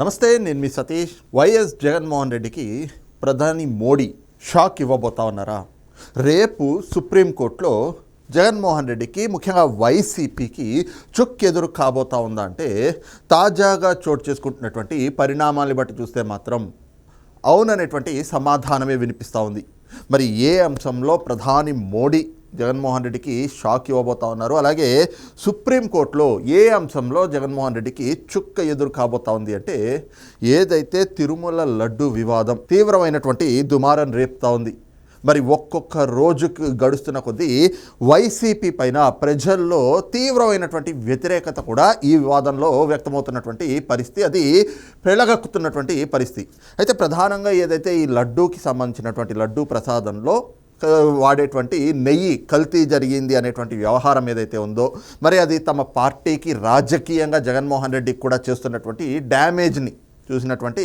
నమస్తే నేను మీ సతీష్. వైఎస్ జగన్మోహన్ రెడ్డికి ప్రధాని మోడీ షాక్ ఇవ్వబోతా ఉన్నారా? రేపు సుప్రీంకోర్టులో జగన్మోహన్ రెడ్డికి ముఖ్యంగా వైసీపీకి చుక్ ఎదురు కాబోతా ఉందా అంటే తాజాగా చోటు చేసుకుంటున్నటువంటి పరిణామాన్ని బట్టి చూస్తే మాత్రం అవుననేటువంటి సమాధానమే వినిపిస్తూ ఉంది. మరి ఏ అంశంలో ప్రధాని మోడీ జగన్మోహన్ రెడ్డికి షాక్ ఇవ్వబోతా ఉన్నారు. అలాగే సుప్రీంకోర్టులో ఏ అంశంలో జగన్మోహన్ రెడ్డికి చుక్క ఎదురు కాబోతా ఉంది అంటే ఏదైతే తిరుమల లడ్డు వివాదం తీవ్రమైనటువంటి దుమారం రేపుతా ఉంది. మరి ఒక్కొక్క రోజుకు గడుస్తున్న కొద్దీ వైసీపీ పైన ప్రజల్లో తీవ్రమైనటువంటి వ్యతిరేకత కూడా ఈ వివాదంలో వ్యక్తమవుతున్నటువంటి పరిస్థితి. అది పెళ్ళగక్కుతున్నటువంటి పరిస్థితి. అయితే ప్రధానంగా ఏదైతే ఈ లడ్డూకి సంబంధించినటువంటి లడ్డూ ప్రసాదంలో వాడేటువంటి నెయ్యి కల్తీ జరిగింది అనేటువంటి వ్యవహారం ఏదైతే ఉందో మరి అది తమ పార్టీకి రాజకీయంగా జగన్మోహన్ రెడ్డికి కూడా చేస్తున్నటువంటి డ్యామేజ్ని చూసినటువంటి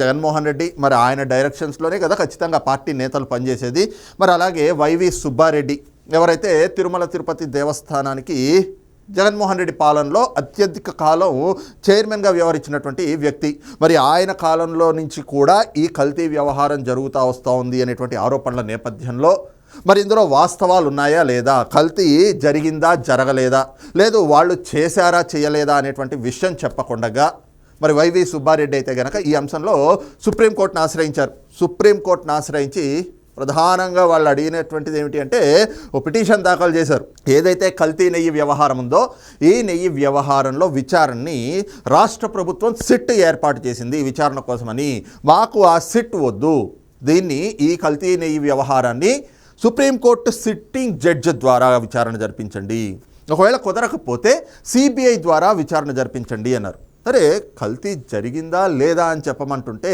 జగన్మోహన్ రెడ్డి మరి ఆయన డైరెక్షన్స్లోనే కదా ఖచ్చితంగా పార్టీ నేతలు పనిచేసేది. మరి అలాగే వైవి సుబ్బారెడ్డి ఎవరైతే తిరుమల తిరుపతి దేవస్థానానికి జగన్మోహన్ రెడ్డి పాలనలో అత్యధిక కాలం చైర్మన్గా వ్యవహరించినటువంటి వ్యక్తి. మరి ఆయన కాలంలో నుంచి కూడా ఈ కల్తీ వ్యవహారం జరుగుతూ వస్తూ ఉంది అనేటువంటి ఆరోపణల నేపథ్యంలో. మరి ఇందులో వాస్తవాలు ఉన్నాయా లేదా? కల్తీ జరిగిందా జరగలేదా? లేదు వాళ్ళు చేశారా చేయలేదా అనేటువంటి విషయం చెప్పకుండగా. మరి వైవి సుబ్బారెడ్డి అయితే కనుక ఈ అంశంలో సుప్రీంకోర్టును ఆశ్రయించారు. సుప్రీంకోర్టును ఆశ్రయించి ప్రధానంగా వాళ్ళు అడిగినటువంటిది ఏమిటి అంటే ఓ పిటిషన్ దాఖలు చేశారు. ఏదైతే కల్తీ నెయ్యి వ్యవహారం ఉందో ఈ నెయ్యి వ్యవహారంలో విచారణని రాష్ట్ర ప్రభుత్వం సిట్ ఏర్పాటు చేసింది విచారణ కోసమని. మాకు ఆ సిట్ వద్దు. దీన్ని ఈ కల్తీ నెయ్యి వ్యవహారాన్ని సుప్రీంకోర్టు సిట్టింగ్ జడ్జి ద్వారా విచారణ జరిపించండి. ఒకవేళ కుదరకపోతే సిబిఐ ద్వారా విచారణ జరిపించండి అన్నారు. సరే కల్తీ జరిగిందా లేదా అని చెప్పమంటుంటే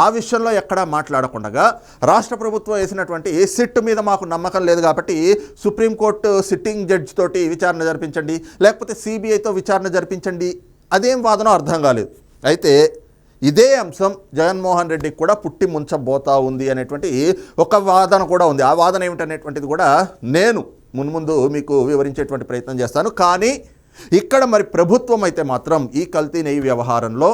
ఆ విషయంలో ఎక్కడా మాట్లాడకుండా రాష్ట్ర ప్రభుత్వం వేసినటువంటి సిట్ మీద మాకు నమ్మకం లేదు కాబట్టి సుప్రీంకోర్టు సిట్టింగ్ జడ్జి తోటి విచారణ జరిపించండి లేకపోతే సిబిఐతో విచారణ జరిపించండి. అదేం వాదన అర్థం కాలేదు. అయితే ఇదే అంశం జగన్మోహన్ రెడ్డికి కూడా పుట్టి ముంచబోతా ఉంది అనేటువంటి ఒక వాదన కూడా ఉంది. ఆ వాదన ఏమిటనేటువంటిది కూడా నేను మున్ముందు మీకు వివరించేటువంటి ప్రయత్నం చేస్తాను. కానీ ఇక్కడ మరి ప్రభుత్వం అయితే మాత్రం ఈ కల్తీ నెయ్యి వ్యవహారంలో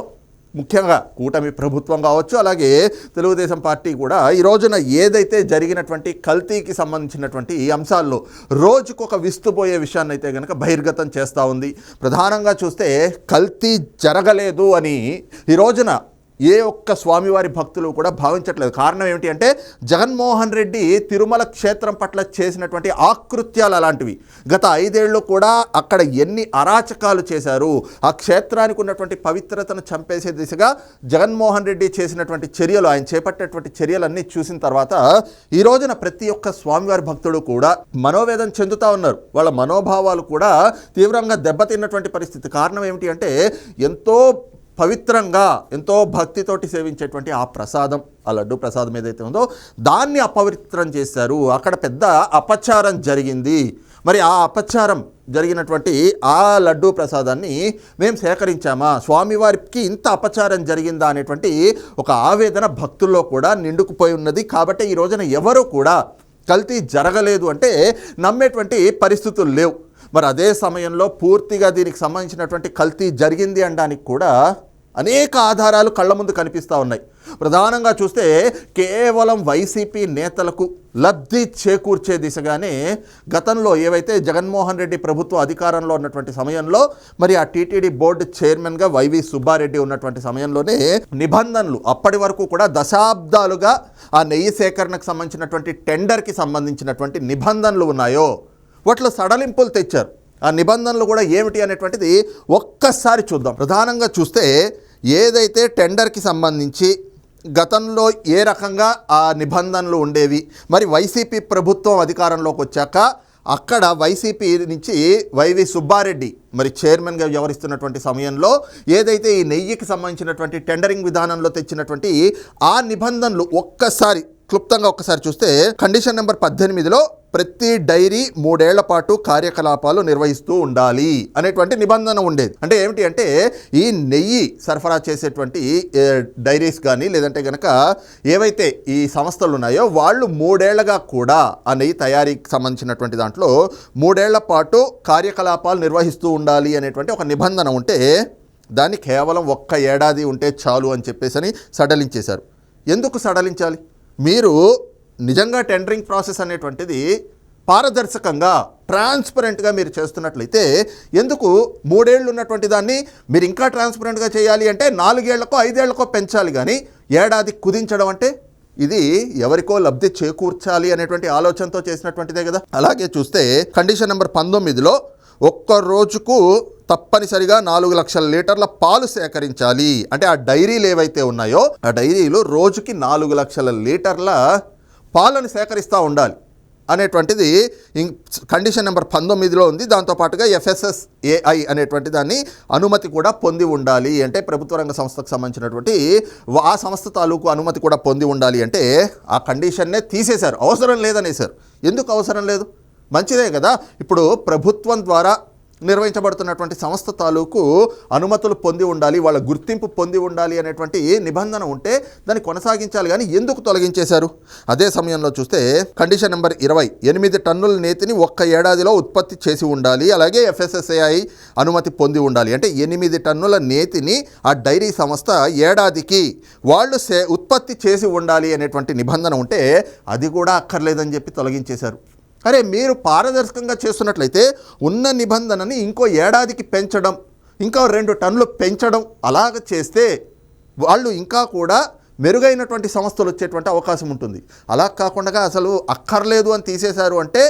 ముఖ్యంగా కూటమి ప్రభుత్వం కావచ్చు అలాగే తెలుగుదేశం పార్టీ కూడా ఈ రోజున ఏదైతే జరిగినటువంటి కల్తీకి సంబంధించినటువంటి ఈ అంశాల్లో రోజుకొక విస్తుపోయే విషయాన్ని అయితే కనుక బహిర్గతం చేస్తూ ఉంది. ప్రధానంగా చూస్తే కల్తీ జరగలేదు అని ఈ రోజున ఏ ఒక్క స్వామివారి భక్తులు కూడా భావించట్లేదు. కారణం ఏమిటి అంటే జగన్మోహన్ రెడ్డి తిరుమల క్షేత్రం పట్ల చేసినటువంటి ఆకృత్యాలు అలాంటివి. గత ఐదేళ్ళు కూడా అక్కడ ఎన్ని అరాచకాలు చేశారు ఆ క్షేత్రానికి ఉన్నటువంటి పవిత్రతను చంపేసే దిశగా జగన్మోహన్ రెడ్డి చేసినటువంటి చర్యలు ఆయన చేపట్టినటువంటి చర్యలన్నీ చూసిన తర్వాత ఈ రోజున ప్రతి ఒక్క స్వామివారి భక్తుడు కూడా మనోవేదన చెందుతా ఉన్నారు. వాళ్ళ మనోభావాలు కూడా తీవ్రంగా దెబ్బతిన్నటువంటి పరిస్థితి. కారణం ఏమిటి అంటే ఎంతో పవిత్రంగా ఎంతో భక్తితోటి సేవించేటువంటి ఆ ప్రసాదం ఆ లడ్డు ప్రసాదం ఏదైతే ఉందో దాన్ని అపవిత్రం చేశారు. అక్కడ పెద్ద అపచారం జరిగింది. మరి ఆ అపచారం జరిగినటువంటి ఆ లడ్డు ప్రసాదాన్ని మేము సేకరించామా? స్వామివారికి ఇంత అపచారం జరిగిందా అనేటువంటి ఒక ఆవేదన భక్తుల్లో కూడా నిండుకుపోయి ఉన్నది. కాబట్టి ఈ రోజున ఎవరు కూడా కల్తీ జరగలేదు అంటే నమ్మేటువంటి పరిస్థితులు లేవు. మరి అదే సమయంలో పూర్తిగా దీనికి సంబంధించినటువంటి కల్తీ జరిగింది అనడానికి కూడా అనేక ఆధారాలు కళ్ళ ముందు కనిపిస్తూ ఉన్నాయి. ప్రధానంగా చూస్తే కేవలం వైసీపీ నేతలకు లబ్ధి చేకూర్చే దిశగానే గతంలో ఏవైతే జగన్మోహన్ రెడ్డి ప్రభుత్వ అధికారంలో ఉన్నటువంటి సమయంలో మరి ఆ టీటీడీ బోర్డు చైర్మన్గా వైవి సుబ్బారెడ్డి ఉన్నటువంటి సమయంలోనే నిబంధనలు అప్పటి వరకు కూడా దశాబ్దాలుగా ఆ నెయ్యి సేకరణకు సంబంధించినటువంటి టెండర్కి సంబంధించినటువంటి నిబంధనలు ఉన్నాయో వాటిలో సడలింపులు తెచ్చారు. ఆ నిబంధనలు కూడా ఏమిటి అనేటువంటిది ఒక్కసారి చూద్దాం. ప్రధానంగా చూస్తే ఏదైతే టెండర్కి సంబంధించి గతంలో ఏ రకంగా ఆ నిబంధనలు ఉండేవి మరి వైసీపీ ప్రభుత్వం అధికారంలోకి వచ్చాక అక్కడ వైసీపీ నుంచి వైవి సుబ్బారెడ్డి మరి చైర్మన్గా వ్యవహరిస్తున్నటువంటి సమయంలో ఏదైతే ఈ నెయ్యికి సంబంధించినటువంటి టెండరింగ్ విధానంలో తెచ్చినటువంటి ఆ నిబంధనలు ఒక్కసారి క్లుప్తంగా ఒక్కసారి చూస్తే కండిషన్ నెంబర్ పద్దెనిమిదిలో ప్రతి డైరీ మూడేళ్ళ పాటు కార్యకలాపాలు నిర్వహిస్తూ ఉండాలి అనేటువంటి నిబంధన ఉండేది. అంటే ఏమిటి అంటే ఈ నెయ్యి సరఫరా చేసేటువంటి డైరీస్ కానీ లేదంటే కనుక ఏవైతే ఈ సంస్థలు ఉన్నాయో వాళ్ళు మూడేళ్ళగా కూడా ఆ నెయ్యి తయారీకి సంబంధించినటువంటి దాంట్లో మూడేళ్ళ పాటు కార్యకలాపాలు నిర్వహిస్తూ ఉండాలి అనేటువంటి ఒక నిబంధన ఉంటే దాన్ని కేవలం ఒక్క ఏడాది ఉంటే చాలు అని చెప్పేసి అని సడలించేశారు. ఎందుకు సడలించాలి? మీరు నిజంగా టెండరింగ్ ప్రాసెస్ అనేటువంటిది పారదర్శకంగా ట్రాన్స్పరెంట్గా మీరు చేస్తున్నట్లయితే ఎందుకు మూడేళ్ళు ఉన్నటువంటి దాన్ని మీరు ఇంకా ట్రాన్స్పరెంట్గా చేయాలి అంటే నాలుగేళ్ళకో ఐదేళ్ళకో పెంచాలి కానీ ఏడాది కుదించడం అంటే ఇది ఎవరికో లబ్ధి చేకూర్చాలి అనేటువంటి ఆలోచనతో చేసినటువంటిదే కదా. అలాగే చూస్తే కండిషన్ నెంబర్ పంతొమ్మిదిలో ఒక్క రోజుకు తప్పనిసరిగా నాలుగు లక్షల లీటర్ల పాలు సేకరించాలి. అంటే ఆ డైరీలు ఏవైతే ఉన్నాయో ఆ డైరీలు రోజుకి నాలుగు లక్షల లీటర్ల పాలను సేకరిస్తూ ఉండాలి అనేటువంటిది కండిషన్ నెంబర్ పంతొమ్మిదిలో ఉంది. దాంతోపాటుగా ఎఫ్ఎస్ఎస్ ఏఐ అనేటువంటి దాన్ని అనుమతి కూడా పొంది ఉండాలి అంటే ప్రభుత్వ రంగ సంస్థకు సంబంధించినటువంటి ఆ సంస్థ తాలూకు అనుమతి కూడా పొంది ఉండాలి అంటే ఆ కండిషన్నే తీసేశారు. అవసరం లేదనేసారు ఎందుకు అవసరం లేదు? మంచిదే కదా. ఇప్పుడు ప్రభుత్వం ద్వారా నిర్వహించబడుతున్నటువంటి సంస్థ తాలూకు అనుమతులు పొంది ఉండాలి వాళ్ళ గుర్తింపు పొంది ఉండాలి అనేటువంటి నిబంధన ఉంటే దాన్ని కొనసాగించాలి. కానీ ఎందుకు తొలగించేశారు? అదే సమయంలో చూస్తే కండిషన్ నెంబర్ ఇరవై ఎనిమిది టన్నుల నేతిని ఒక్క ఏడాదిలో ఉత్పత్తి చేసి ఉండాలి అలాగే ఎఫ్ఎస్ఎస్ఐ అనుమతి పొంది ఉండాలి. అంటే ఎనిమిది టన్నుల నేతిని ఆ డైరీ సంస్థ ఏడాదికి వాళ్ళు సే ఉత్పత్తి చేసి ఉండాలి అనేటువంటి నిబంధన ఉంటే అది కూడా అక్కర్లేదని చెప్పి తొలగించేశారు. అరే మీరు పారదర్శకంగా చేస్తున్నట్లయితే ఉన్న నిబంధనని ఇంకో ఏడాదికి పెంచడం ఇంకా రెండు టన్నులు పెంచడం అలాగ చేస్తే వాళ్ళు ఇంకా కూడా మెరుగైనటువంటి సంస్థలు వచ్చేటువంటి అవకాశం ఉంటుంది. అలా కాకుండా అసలు అక్కర్లేదు అని తీసేశారు అంటే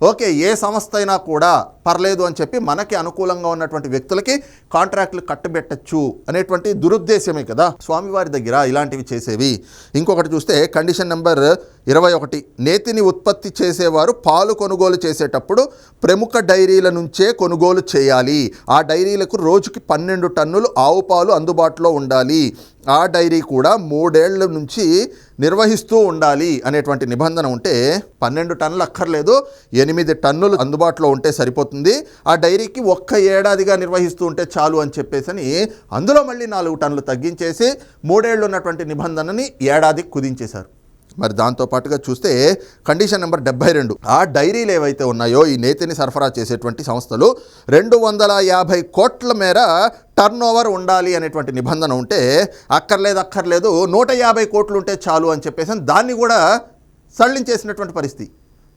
ఓకే ఏ సంస్థ అయినా కూడా పర్లేదు అని చెప్పి మనకి అనుకూలంగా ఉన్నటువంటి వ్యక్తులకి కాంట్రాక్టులు కట్టబెట్టచ్చు అనేటువంటి దురుద్దేశమే కదా. స్వామివారి దగ్గర ఇలాంటివి చేసేవి. ఇంకొకటి చూస్తే కండిషన్ నెంబర్ ఇరవై ఒకటి నేతిని ఉత్పత్తి చేసేవారు పాలు కొనుగోలు చేసేటప్పుడు ప్రముఖ డైరీల నుంచే కొనుగోలు చేయాలి. ఆ డైరీలకు రోజుకి పన్నెండు టన్నులు ఆవు పాలు అందుబాటులో ఉండాలి. ఆ డైరీ కూడా మూడేళ్ళ నుంచి నిర్వహిస్తూ ఉండాలి అనేటువంటి నిబంధన ఉంటే పన్నెండు టన్నులు అక్కర్లేదు. ఎనిమిది టన్నులు అందుబాటులో ఉంటే సరిపోతుంది. ఆ డైరీకి ఒక్క ఏడాదిగా నిర్వహిస్తూ ఉంటే చాలు అని చెప్పేసి అందులో మళ్ళీ నాలుగు టన్నులు తగ్గించేసి మూడేళ్ళు ఉన్నటువంటి నిబంధనని ఏడాదికి కుదించేశారు. మరి దాంతో పాటుగా చూస్తే కండిషన్ నెంబర్ డెబ్బై రెండు. ఆ డైరీలు ఏవైతే ఉన్నాయో ఈ నేతిని సరఫరా చేసేటువంటి సంస్థలు రెండు వందల యాభై కోట్ల మేర టర్న్ ఓవర్ ఉండాలి అనేటువంటి నిబంధన ఉంటే అక్కర్లేదు అక్కర్లేదు నూట యాభై కోట్లు ఉంటే చాలు అని చెప్పేసి దాన్ని కూడా సడలించేసినటువంటి పరిస్థితి.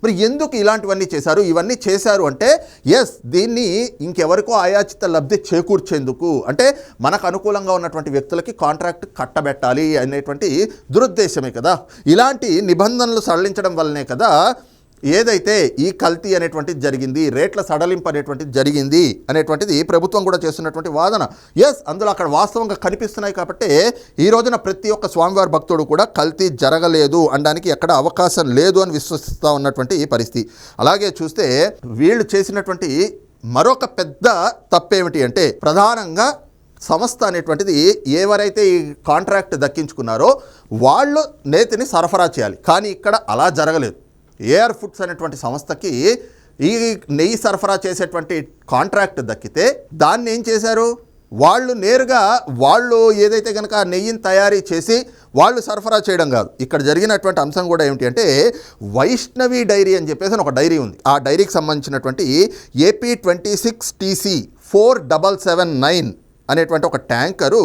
మరి ఎందుకు ఇలాంటివన్నీ చేశారు? ఇవన్నీ చేశారు అంటే ఎస్ దీన్ని ఇంకెవరికో ఆయాచిత లబ్ధి చేకూర్చేందుకు. అంటే మనకు అనుకూలంగా ఉన్నటువంటి వ్యక్తులకి కాంట్రాక్ట్ కట్టబెట్టాలి అనేటువంటి దురుద్దేశమే కదా. ఇలాంటి నిబంధనలు సడలించడం వల్లనే కదా ఏదైతే ఈ కల్తీ అనేటువంటిది జరిగింది రేట్ల సడలింపు అనేటువంటిది జరిగింది అనేటువంటిది ప్రభుత్వం కూడా చేస్తున్నటువంటి వాదన. ఎస్ అందులో అక్కడ వాస్తవంగా కనిపిస్తున్నాయి కాబట్టి ఈ రోజున ప్రతి ఒక్క స్వామివారి భక్తుడు కూడా కల్తీ జరగలేదు అనడానికి ఎక్కడ అవకాశం లేదు అని విశ్వసిస్తూ ఉన్నటువంటి ఈ పరిస్థితి. అలాగే చూస్తే వీళ్ళు చేసినటువంటి మరొక పెద్ద తప్పేమిటి అంటే ప్రధానంగా సంస్థ అనేటువంటిది ఎవరైతే ఈ కాంట్రాక్ట్ దక్కించుకున్నారో వాళ్ళు నేతిని సరఫరా చేయాలి. కానీ ఇక్కడ అలా జరగలేదు. ఏఆర్ ఫుడ్స్ అనేటువంటి సంస్థకి ఈ నెయ్యి సరఫరా చేసేటువంటి కాంట్రాక్ట్ దక్కితే దాన్ని ఏం చేశారు? వాళ్ళు నేరుగా వాళ్ళు ఏదైతే కనుక నెయ్యిని తయారీ చేసి వాళ్ళు సరఫరా చేయడం కాదు. ఇక్కడ జరిగినటువంటి అంశం కూడా ఏమిటి అంటే వైష్ణవి డైరీ అని చెప్పేసి ఒక డైరీ ఉంది. ఆ డైరీకి సంబంధించినటువంటి AP twenty six TC four double seven nine అనేటువంటి ఒక ట్యాంకరు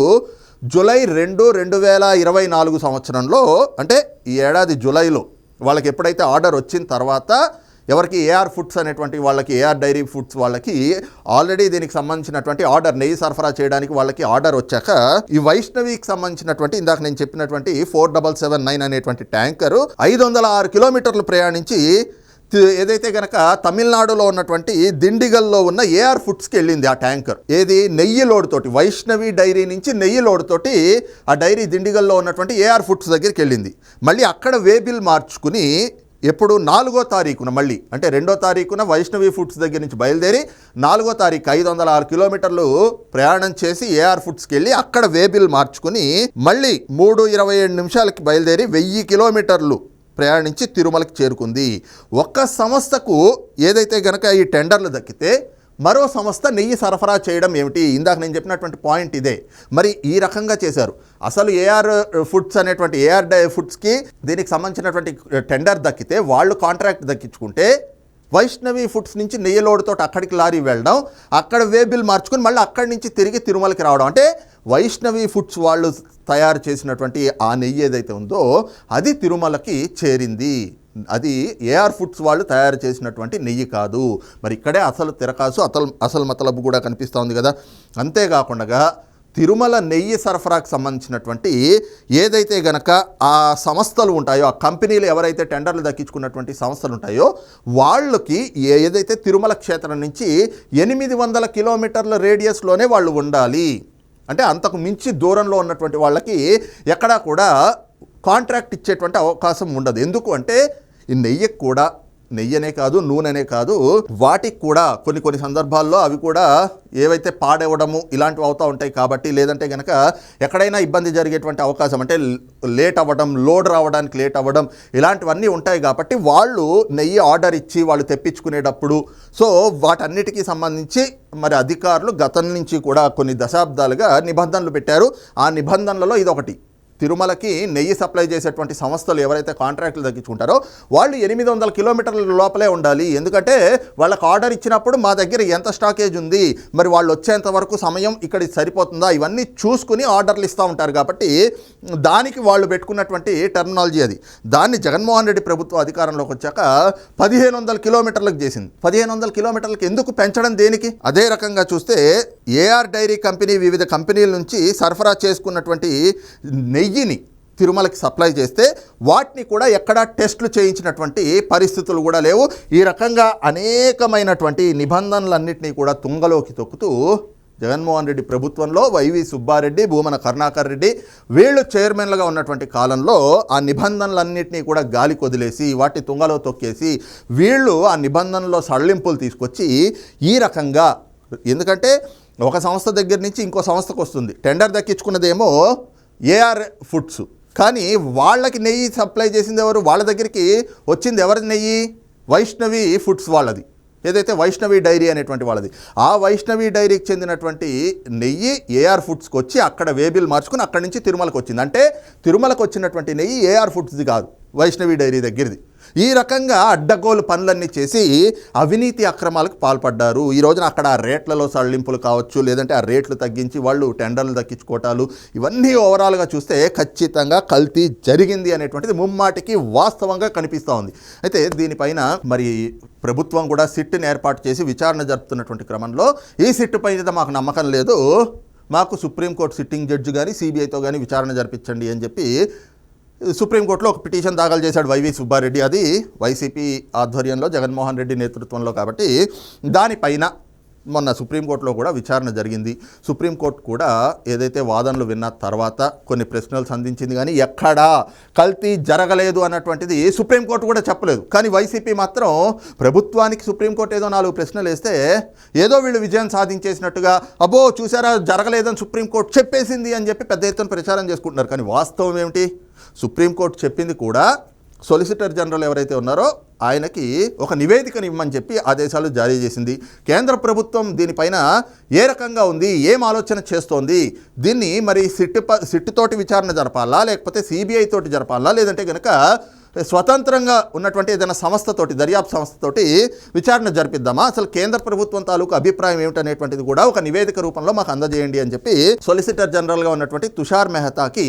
జూలై రెండు రెండు వేల ఇరవై నాలుగు సంవత్సరంలో అంటే ఈ ఏడాది జూలైలో వాళ్ళకి ఎప్పుడైతే ఆర్డర్ వచ్చిన తర్వాత ఎవరికి ఏఆర్ ఫుడ్స్ అనేటువంటి వాళ్ళకి ఏఆర్ డైరీ ఫుడ్స్ వాళ్ళకి ఆల్రెడీ దీనికి సంబంధించినటువంటి ఆర్డర్ నెయ్యి సరఫరా చేయడానికి వాళ్ళకి ఆర్డర్ వచ్చాక ఈ వైష్ణవికి సంబంధించినటువంటి ఇందాక నేను చెప్పినటువంటి ఫోర్ డబల్ సెవెన్ నైన్ అనేటువంటి ట్యాంకరు ఐదు వందల ఆరు కిలోమీటర్లు ప్రయాణించి ఏదైతే గనక తమిళనాడులో ఉన్నటువంటి దిండిగల్లో ఉన్న ఏఆర్ ఫుడ్స్కి వెళ్ళింది ఆ ట్యాంకర్. ఏది? నెయ్యి లోడ్ తోటి వైష్ణవి డైరీ నుంచి నెయ్యి లోడ్ తోటి ఆ డైరీ దిండిగల్లో ఉన్నటువంటి ఏఆర్ ఫుడ్స్ దగ్గరికి వెళ్ళింది. మళ్ళీ అక్కడ వేబిల్ మార్చుకుని ఎప్పుడు నాలుగో తారీఖున మళ్ళీ అంటే రెండో తారీఖున వైష్ణవి ఫుడ్స్ దగ్గర నుంచి బయలుదేరి నాలుగో తారీఖు ఐదు వందల ఆరు కిలోమీటర్లు ప్రయాణం చేసి ఏఆర్ ఫుడ్స్కి వెళ్ళి అక్కడ వేబిల్ మార్చుకుని మళ్ళీ మూడు ఇరవై ఏడు నిమిషాలకి బయలుదేరి వెయ్యి కిలోమీటర్లు ప్రయాణించి తిరుమలకి చేరుకుంది. ఒక్క సంస్థకు ఏదైతే గనక ఈ టెండర్లు దక్కితే మరో సంస్థ నెయ్యి సరఫరా చేయడం ఏమిటి? ఇందాక నేను చెప్పినటువంటి పాయింట్ ఇదే. మరి ఈ రకంగా చేశారు. అసలు ఏఆర్ ఫుడ్స్ అనేటువంటి ఏఆర్ డై ఫుడ్స్కి దీనికి సంబంధించినటువంటి టెండర్ దక్కితే వాళ్ళు కాంట్రాక్ట్ దక్కించుకుంటే వైష్ణవి ఫుడ్స్ నుంచి నెయ్యలోడుతో అక్కడికి లారీ వెళ్ళడం అక్కడ వేబిల్ మార్చుకుని మళ్ళీ అక్కడి నుంచి తిరిగి తిరుమలకి రావడం. అంటే వైష్ణవి ఫుడ్స్ వాళ్ళు తయారు చేసినటువంటి ఆ నెయ్యి ఏదైతే ఉందో అది తిరుమలకి చేరింది. అది ఏఆర్ ఫుడ్స్ వాళ్ళు తయారు చేసినటువంటి నెయ్యి కాదు. మరి ఇక్కడే అసలు తిరకాసు అసలు అసలు మతలబు కూడా కనిపిస్తూ ఉంది కదా. అంతేకాకుండా తిరుమల నెయ్యి సరఫరాకు సంబంధించినటువంటి ఏదైతే గనక ఆ సంస్థలు ఉంటాయో ఆ కంపెనీలు ఎవరైతే టెండర్లు దక్కించుకున్నటువంటి సంస్థలు ఉంటాయో వాళ్ళకి ఏదైతే తిరుమల క్షేత్రం నుంచి ఎనిమిది వందల కిలోమీటర్ల రేడియస్లోనే వాళ్ళు ఉండాలి. అంటే అంతకు మించి దూరంలో ఉన్నటువంటి వాళ్ళకి ఎక్కడా కూడా కాంట్రాక్ట్ ఇచ్చేటువంటి అవకాశం ఉండదు. ఎందుకు అంటే ఈ నెయ్యికి కూడా నెయ్యనే కాదు నూనెనే కాదు వాటికి కూడా కొన్ని కొన్ని సందర్భాల్లో అవి కూడా ఏవైతే పాడవడము ఇలాంటివి అవుతూ ఉంటాయి కాబట్టి లేదంటే కనుక ఎక్కడైనా ఇబ్బంది జరిగేటువంటి అవకాశం అంటే లేట్ అవ్వడం లోడ్ రావడానికి లేట్ అవ్వడం ఇలాంటివన్నీ ఉంటాయి కాబట్టి వాళ్ళు నెయ్యి ఆర్డర్ ఇచ్చి వాళ్ళు తెప్పించుకునేటప్పుడు సో వాటన్నిటికీ సంబంధించి మరి అధికారులు గతం నుంచి కూడా కొన్ని దశాబ్దాలుగా నిబంధనలు పెట్టారు. ఆ నిబంధనలలో ఇది ఒకటి తిరుమలకి నెయ్యి సప్లై చేసేటువంటి సంస్థలు ఎవరైతే కాంట్రాక్టులు తగ్గించుకుంటారో వాళ్ళు ఎనిమిది వందల కిలోమీటర్ల లోపలే ఉండాలి. ఎందుకంటే వాళ్ళకి ఆర్డర్ ఇచ్చినప్పుడు మా దగ్గర ఎంత స్టాకేజ్ ఉంది మరి వాళ్ళు వచ్చేంత వరకు సమయం ఇక్కడ సరిపోతుందా? ఇవన్నీ చూసుకుని ఆర్డర్లు ఇస్తూ ఉంటారు కాబట్టి దానికి వాళ్ళు పెట్టుకున్నటువంటి టెర్మినాలజీ అది. దాన్ని జగన్మోహన్ రెడ్డి ప్రభుత్వం అధికారంలోకి వచ్చాక పదిహేను వందల కిలోమీటర్లకు చేసింది. పదిహేను వందల కిలోమీటర్లకు ఎందుకు పెంచడం దేనికి? అదే రకంగా చూస్తే ఏఆర్ డైరీ కంపెనీ వివిధ కంపెనీల నుంచి సరఫరా చేసుకున్నటువంటి నెయ్యి నెయ్యిని తిరుమలకి సప్లై చేస్తే వాటిని కూడా ఎక్కడా టెస్టులు చేయించినటువంటి పరిస్థితులు కూడా లేవు. ఈ రకంగా అనేకమైనటువంటి నిబంధనలన్నింటినీ కూడా తుంగలోకి తొక్కుతూ జగన్మోహన్ రెడ్డి ప్రభుత్వంలో వైవి సుబ్బారెడ్డి భూమన కరుణాకర్ రెడ్డి వీళ్ళు చైర్మన్లుగా ఉన్నటువంటి కాలంలో ఆ నిబంధనలన్నింటినీ కూడా గాలి కొదిలేసి వాటి తుంగలో తొక్కేసి వీళ్ళు ఆ నిబంధనలో సడలింపులు తీసుకొచ్చి ఈ రకంగా ఎందుకంటే ఒక సంస్థ దగ్గర నుంచి ఇంకో సంస్థకు వస్తుంది. టెండర్ దక్కించుకున్నదేమో ఏఆర్ ఫుడ్స్ కానీ వాళ్ళకి నెయ్యి సప్లై చేసింది ఎవరు? వాళ్ళ దగ్గరికి వచ్చింది ఎవరి నెయ్యి? వైష్ణవి ఫుడ్స్ వాళ్ళది. ఏదైతే వైష్ణవి డైరీ అనేటువంటి వాళ్ళది. ఆ వైష్ణవి డైరీకి చెందినటువంటి నెయ్యి ఏఆర్ ఫుడ్స్కి వచ్చి అక్కడ వేబిల్ మార్చుకుని అక్కడి నుంచి తిరుమలకు వచ్చింది. అంటే తిరుమలకు వచ్చినటువంటి నెయ్యి ఏఆర్ ఫుడ్స్ది కాదు. వైష్ణవి డైరీ దగ్గరది. ఈ రకంగా అడ్డగోలు పనులన్నీ చేసి అవినీతి అక్రమాలకు పాల్పడ్డారు. ఈ రోజున అక్కడ ఆ రేట్లలో సడలింపులు కావచ్చు లేదంటే ఆ రేట్లు తగ్గించి వాళ్ళు టెండర్లు దక్కించుకోవటాలు ఇవన్నీ ఓవరాల్గా చూస్తే ఖచ్చితంగా కల్తీ జరిగింది అనేటువంటిది ముమ్మాటికి వాస్తవంగా కనిపిస్తూ ఉంది. అయితే దీనిపైన మరి ప్రభుత్వం కూడా సిట్ని ఏర్పాటు చేసి విచారణ జరుపుతున్నటువంటి క్రమంలో ఈ సిట్టు పైన మాకు నమ్మకం లేదు. మాకు సుప్రీంకోర్టు సిట్టింగ్ జడ్జి కానీ సిబిఐతో కానీ విచారణ జరిపించండి అని చెప్పి సుప్రీంకోర్టులో ఒక పిటిషన్ దాఖలు చేశాడు వైవి సుబ్బారెడ్డి. అది వైసీపీ ఆధ్వర్యంలో జగన్మోహన్ రెడ్డి నేతృత్వంలో కాబట్టి దానిపైన మొన్న సుప్రీంకోర్టులో కూడా విచారణ జరిగింది. సుప్రీంకోర్టు కూడా ఏదైతే వాదనలు విన్న తర్వాత కొన్ని ప్రశ్నలు సంధించింది కానీ ఎక్కడా కల్తీ జరగలేదు అన్నటువంటిది సుప్రీంకోర్టు కూడా చెప్పలేదు. కానీ వైసీపీ మాత్రం ప్రభుత్వానికి సుప్రీంకోర్టు ఏదో నాలుగు ప్రశ్నలు వేస్తే ఏదో వీళ్ళు విజయం సాధించేసినట్టుగా అబ్బో చూసారా జరగలేదని సుప్రీంకోర్టు చెప్పేసింది అని చెప్పి పెద్ద ఎత్తున ప్రచారం చేసుకుంటున్నారు. కానీ వాస్తవం ఏమిటి? సుప్రీంకోర్టు చెప్పింది కూడా సొలిసిటర్ జనరల్ ఎవరైతే ఉన్నారో ఆయనకి ఒక నివేదికను ఇవ్వమని చెప్పి ఆదేశాలు జారీ చేసింది. కేంద్ర ప్రభుత్వం దీనిపైన ఏ రకంగా ఉంది? ఏం ఆలోచన చేస్తోంది? దీన్ని మరి సిట్టు ప సిట్టుతోటి విచారణ జరపాలా? లేకపోతే సిబిఐ తోటి జరపాలా? లేదంటే కనుక స్వతంత్రంగా ఉన్నటువంటి ఏదైనా సంస్థతోటి దర్యాప్తు సంస్థతోటి విచారణ జరిపిద్దామా? అసలు కేంద్ర ప్రభుత్వం తాలూకు అభిప్రాయం ఏమిటనేటువంటిది కూడా ఒక నివేదిక రూపంలో మాకు అందజేయండి అని చెప్పి సొలిసిటర్ జనరల్గా ఉన్నటువంటి తుషార్ మెహతాకి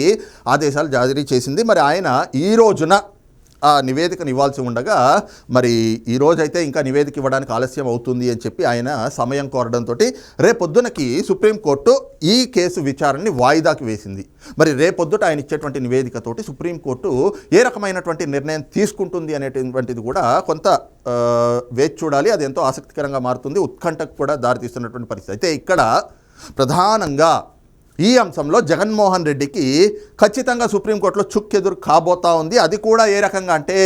ఆదేశాలు జారీ చేసింది. మరి ఆయన ఈ రోజున ఆ నివేదికను ఇవ్వాల్సి ఉండగా మరి ఈరోజైతే ఇంకా నివేదిక ఇవ్వడానికి ఆలస్యం అవుతుంది అని చెప్పి ఆయన సమయం కోరడంతో రేపొద్దునకి సుప్రీంకోర్టు ఈ కేసు విచారణని వాయిదాకి వేసింది. మరి రేపొద్దుట ఆయన ఇచ్చేటువంటి నివేదికతోటి సుప్రీంకోర్టు ఏ రకమైనటువంటి నిర్ణయం తీసుకుంటుంది అనేటువంటిది కూడా కొంత వేచి చూడాలి. అది ఎంతో ఆసక్తికరంగా మారుతుంది. ఉత్కంఠకు కూడా దారితీస్తున్నటువంటి పరిస్థితి. అయితే ఇక్కడ ప్రధానంగా ఈ అంశంలో జగన్మోహన్ రెడ్డికి ఖచ్చితంగా సుప్రీంకోర్టులో చుక్కెదురు కాబోతా ఉంది. అది కూడా ఏ రకంగా అంటే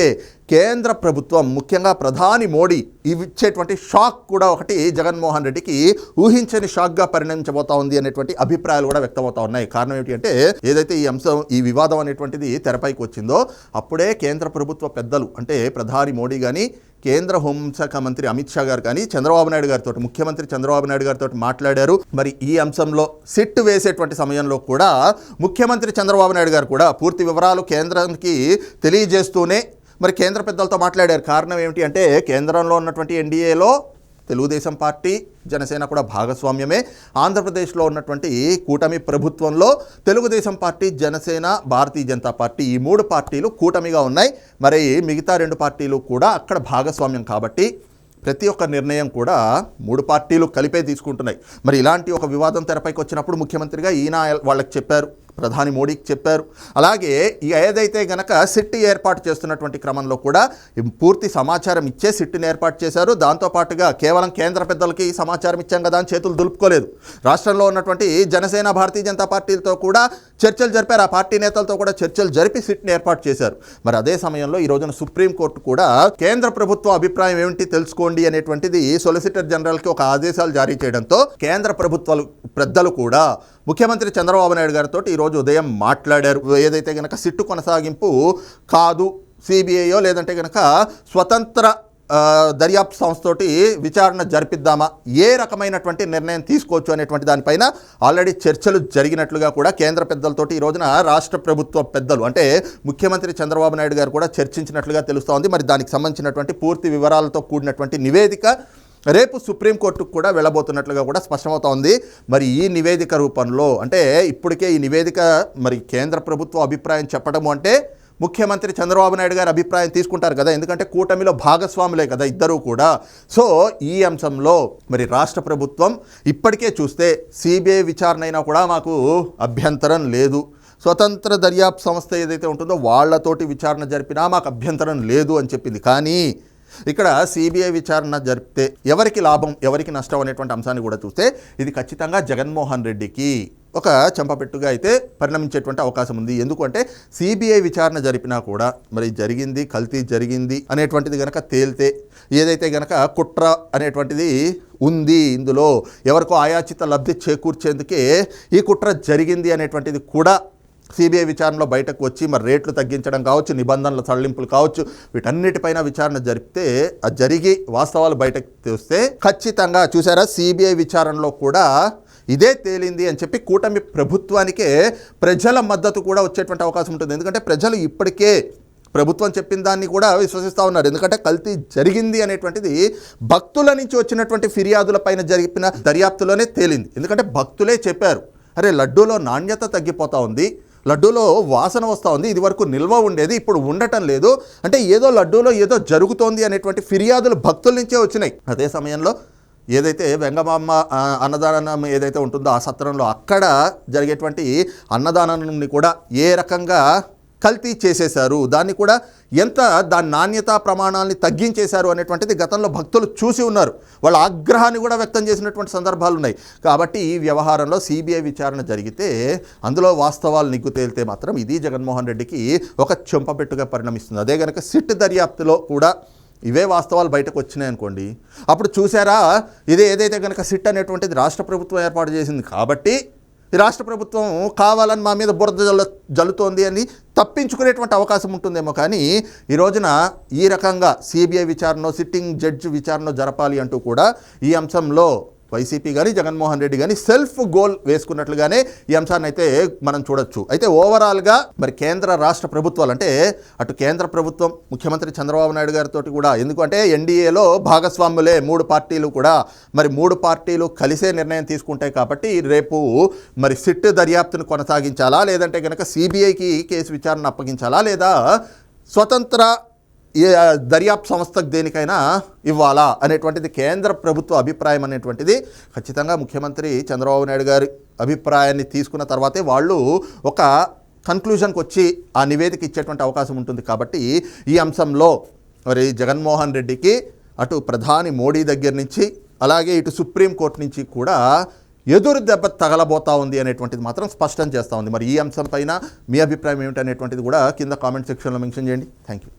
కేంద్ర ప్రభుత్వం ముఖ్యంగా ప్రధాని మోడీ ఇవి ఇచ్చేటువంటి షాక్ కూడా ఒకటి జగన్మోహన్ రెడ్డికి ఊహించని షాక్గా పరిణమించబోతా ఉంది అనేటువంటి అభిప్రాయాలు కూడా వ్యక్తమవుతా ఉన్నాయి. కారణం ఏమిటి అంటే ఏదైతే ఈ అంశం ఈ వివాదం అనేటువంటిది తెరపైకి వచ్చిందో అప్పుడే కేంద్ర ప్రభుత్వ పెద్దలు అంటే ప్రధాని మోడీ కానీ కేంద్ర హోంశాఖ మంత్రి అమిత్ షా గారు కానీ చంద్రబాబు నాయుడు గారితో ముఖ్యమంత్రి చంద్రబాబు నాయుడు గారితో మాట్లాడారు. మరి ఈ అంశంలో సిట్ వేసేటువంటి సమయంలో కూడా ముఖ్యమంత్రి చంద్రబాబు నాయుడు గారు కూడా పూర్తి వివరాలు కేంద్రానికి తెలియజేస్తూనే మరి కేంద్ర పెద్దలతో మాట్లాడారు. కారణం ఏమిటి అంటే కేంద్రంలో ఉన్నటువంటి ఎన్డీఏలో తెలుగుదేశం పార్టీ జనసేన కూడా భాగస్వామ్యమే. ఆంధ్రప్రదేశ్లో ఉన్నటువంటి కూటమి ప్రభుత్వంలో తెలుగుదేశం పార్టీ జనసేన భారతీయ జనతా పార్టీ ఈ మూడు పార్టీలు కూటమిగా ఉన్నాయి. మరి మిగతా రెండు పార్టీలు కూడా అక్కడ భాగస్వామ్యం కాబట్టి ప్రతి ఒక్క నిర్ణయం కూడా మూడు పార్టీలు కలిపే తీసుకుంటున్నాయి. మరి ఇలాంటి ఒక వివాదం తెరపైకి వచ్చినప్పుడు ముఖ్యమంత్రిగా ఈయన వాళ్ళకి చెప్పారు. ప్రధాని మోడీకి చెప్పారు. అలాగే ఏదైతే గనక సిట్ ఏర్పాటు చేస్తున్నటువంటి క్రమంలో కూడా పూర్తి సమాచారం ఇచ్చే సిట్ని ఏర్పాటు చేశారు. దాంతోపాటుగా కేవలం కేంద్ర పెద్దలకి సమాచారం ఇచ్చాం కదా అని చేతులు దులుపుకోలేదు. రాష్ట్రంలో ఉన్నటువంటి జనసేన భారతీయ జనతా పార్టీలతో కూడా చర్చలు జరిపారు. ఆ పార్టీ నేతలతో కూడా చర్చలు జరిపి సిట్ని ఏర్పాటు చేశారు. మరి అదే సమయంలో ఈ రోజున సుప్రీంకోర్టు కూడా కేంద్ర ప్రభుత్వ అభిప్రాయం ఏమిటి తెలుసుకోండి అనేటువంటిది సొలిసిటర్ జనరల్కి ఒక ఆదేశాలు జారీ చేయడంతో కేంద్ర ప్రభుత్వాలు పెద్దలు కూడా ముఖ్యమంత్రి చంద్రబాబు నాయుడు గారితో ఈరోజు ఉదయం మాట్లాడారు. ఏదైతే గనక సిట్టు కొనసాగింపు కాదు సిబిఐయో లేదంటే కనుక స్వతంత్ర దర్యాప్తు సంస్థతోటి విచారణ జరిపిద్దామా ఏ రకమైనటువంటి నిర్ణయం తీసుకోవచ్చు అనేటువంటి దానిపైన ఆల్రెడీ చర్చలు జరిగినట్లుగా కూడా కేంద్ర పెద్దలతోటి ఈ రోజున రాష్ట్ర ప్రభుత్వ పెద్దలు అంటే ముఖ్యమంత్రి చంద్రబాబు నాయుడు గారు కూడా చర్చించినట్లుగా తెలుస్తోంది. మరి దానికి సంబంధించినటువంటి పూర్తి వివరాలతో కూడినటువంటి నివేదిక రేపు సుప్రీంకోర్టుకు కూడా వెళ్ళబోతున్నట్లుగా కూడా స్పష్టమవుతోంది. మరి ఈ నివేదిక రూపంలో అంటే ఇప్పటికే ఈ నివేదిక మరి కేంద్ర ప్రభుత్వ అభిప్రాయం చెప్పడము అంటే ముఖ్యమంత్రి చంద్రబాబు నాయుడు గారి అభిప్రాయం తీసుకుంటారు కదా. ఎందుకంటే కూటమిలో భాగస్వాములే కదా ఇద్దరూ కూడా. సో ఈ అంశంలో మరి రాష్ట్ర ప్రభుత్వం ఇప్పటికే చూస్తే సిబిఐ విచారణ అయినా కూడా మాకు అభ్యంతరం లేదు. స్వతంత్ర దర్యాప్తు సంస్థ ఏదైతే ఉంటుందో వాళ్ళతోటి విచారణ జరిపినా మాకు అభ్యంతరం లేదు అని చెప్పింది. కానీ ఇక్కడ సిబిఐ విచారణ జరిపితే ఎవరికి లాభం ఎవరికి నష్టం అనేటువంటి అంశాన్ని కూడా చూస్తే ఇది ఖచ్చితంగా జగన్మోహన్ రెడ్డికి ఒక చెంపపెట్టుగా అయితే పరిణమించేటువంటి అవకాశం ఉంది. ఎందుకంటే సిబిఐ విచారణ జరిపినా కూడా మరి జరిగింది కల్తీ జరిగింది అనేటువంటిది గనక తేలితే ఏదైతే గనక కుట్ర అనేటువంటిది ఉంది ఇందులో ఎవరికో ఆయాచిత లబ్ధి చేకూర్చేందుకే ఈ కుట్ర జరిగింది అనేటువంటిది కూడా సిబిఐ విచారణలో బయటకు వచ్చి మరి రేట్లు తగ్గించడం కావచ్చు నిబంధనల సడలింపులు కావచ్చు వీటన్నిటిపైన విచారణ జరిపితే అది జరిగి వాస్తవాలు బయటకు తెస్తే ఖచ్చితంగా చూసారా సిబిఐ విచారణలో కూడా ఇదే తేలింది అని చెప్పి కూటమి ప్రభుత్వానికే ప్రజల మద్దతు కూడా వచ్చేటువంటి అవకాశం ఉంటుంది. ఎందుకంటే ప్రజలు ఇప్పటికే ప్రభుత్వం చెప్పిన దాన్ని కూడా విశ్వసిస్తూ ఉన్నారు. ఎందుకంటే కల్తీ జరిగింది అనేటువంటిది భక్తుల నుంచి వచ్చినటువంటి ఫిర్యాదుల పైన జరిపిన దర్యాప్తులోనే తేలింది. ఎందుకంటే భక్తులే చెప్పారు అరే లడ్డూలో నాణ్యత తగ్గిపోతూ ఉంది లడ్డూలో వాసన వస్తూ ఉంది ఇది వరకు నిల్వ ఉండేది ఇప్పుడు ఉండటం లేదు. అంటే ఏదో లడ్డూలో ఏదో జరుగుతోంది అనేటువంటి ఫిర్యాదులు భక్తుల నుంచే వచ్చినాయి. అదే సమయంలో ఏదైతే వెంగమామ అన్నదానం ఏదైతే ఉంటుందో ఆ సత్రంలో అక్కడ జరిగేటువంటి అన్నదానాన్ని కూడా ఏ రకంగా కల్తీ చేసేశారు. దాన్ని కూడా ఎంత దాని నాణ్యత ప్రమాణాలని తగ్గించేశారు అనేటువంటిది గతంలో భక్తులు చూసి ఉన్నారు. వాళ్ళ ఆగ్రహాన్ని కూడా వ్యక్తం చేసినటువంటి సందర్భాలు ఉన్నాయి. కాబట్టి ఈ వ్యవహారంలో సిబిఐ విచారణ జరిగితే అందులో వాస్తవాలు నిగ్గు తేలితే మాత్రం ఇది జగన్మోహన్ రెడ్డికి ఒక చెంపపెట్టుగా పరిణమిస్తుంది. అదే కనుక సిట్ దర్యాప్తులో కూడా ఇవే వాస్తవాలు బయటకు వచ్చినాయి అనుకోండి. అప్పుడు చూసారా? ఇది ఏదైతే కనుక సిట్ అనేటువంటిది రాష్ట్ర ప్రభుత్వం ఏర్పాటు చేసింది కాబట్టి ఈ రాష్ట్ర ప్రభుత్వం కావాలని మా మీద బురద జల్ల జల్లుతోంది అని తప్పించుకునేటువంటి అవకాశం ఉంటుందేమో కానీ ఈ రోజున ఈ రకంగా సిబిఐ విచారణ సిట్టింగ్ జడ్జి విచారణ జరపాలి అంటూ కూడా ఈ అంశంలో వైసీపీ కానీ జగన్మోహన్ రెడ్డి కానీ సెల్ఫ్ గోల్ వేసుకున్నట్లుగానే ఈ అంశాన్ని అయితే మనం చూడొచ్చు. అయితే ఓవరాల్గా మరి కేంద్ర రాష్ట్ర ప్రభుత్వాలు అంటే అటు కేంద్ర ప్రభుత్వం ముఖ్యమంత్రి చంద్రబాబు నాయుడు గారితో కూడా ఎందుకంటే ఎన్డీఏలో భాగస్వాములే మూడు పార్టీలు కూడా మరి మూడు పార్టీలు కలిసే నిర్ణయం తీసుకుంటాయి కాబట్టి రేపు మరి సిట్ దర్యాప్తును కొనసాగించాలా? లేదంటే కనుక సిబిఐకి కేసు విచారణ అప్పగించాలా? లేదా స్వతంత్ర ఏ దర్యాప్తు సంస్థకు దేనికైనా ఇవ్వాలా అనేటువంటిది కేంద్ర ప్రభుత్వ అభిప్రాయం అనేటువంటిది ఖచ్చితంగా ముఖ్యమంత్రి చంద్రబాబు నాయుడు గారి అభిప్రాయాన్ని తీసుకున్న తర్వాతే వాళ్ళు ఒక కన్క్లూజన్కి వచ్చి ఆ నివేదిక ఇచ్చేటువంటి అవకాశం ఉంటుంది కాబట్టి ఈ అంశంలో మరి జగన్మోహన్ రెడ్డికి అటు ప్రధాని మోడీ దగ్గర నుంచి అలాగే ఇటు సుప్రీంకోర్టు నుంచి కూడా ఎదురు దెబ్బ తగలబోతా ఉంది అనేటువంటిది మాత్రం స్పష్టం చేస్తూ ఉంది. మరి ఈ అంశం పైన మీ అభిప్రాయం ఏమిటి అనేటువంటిది కూడా కింద కామెంట్ సెక్షన్లో మెన్షన్ చేయండి. Thank you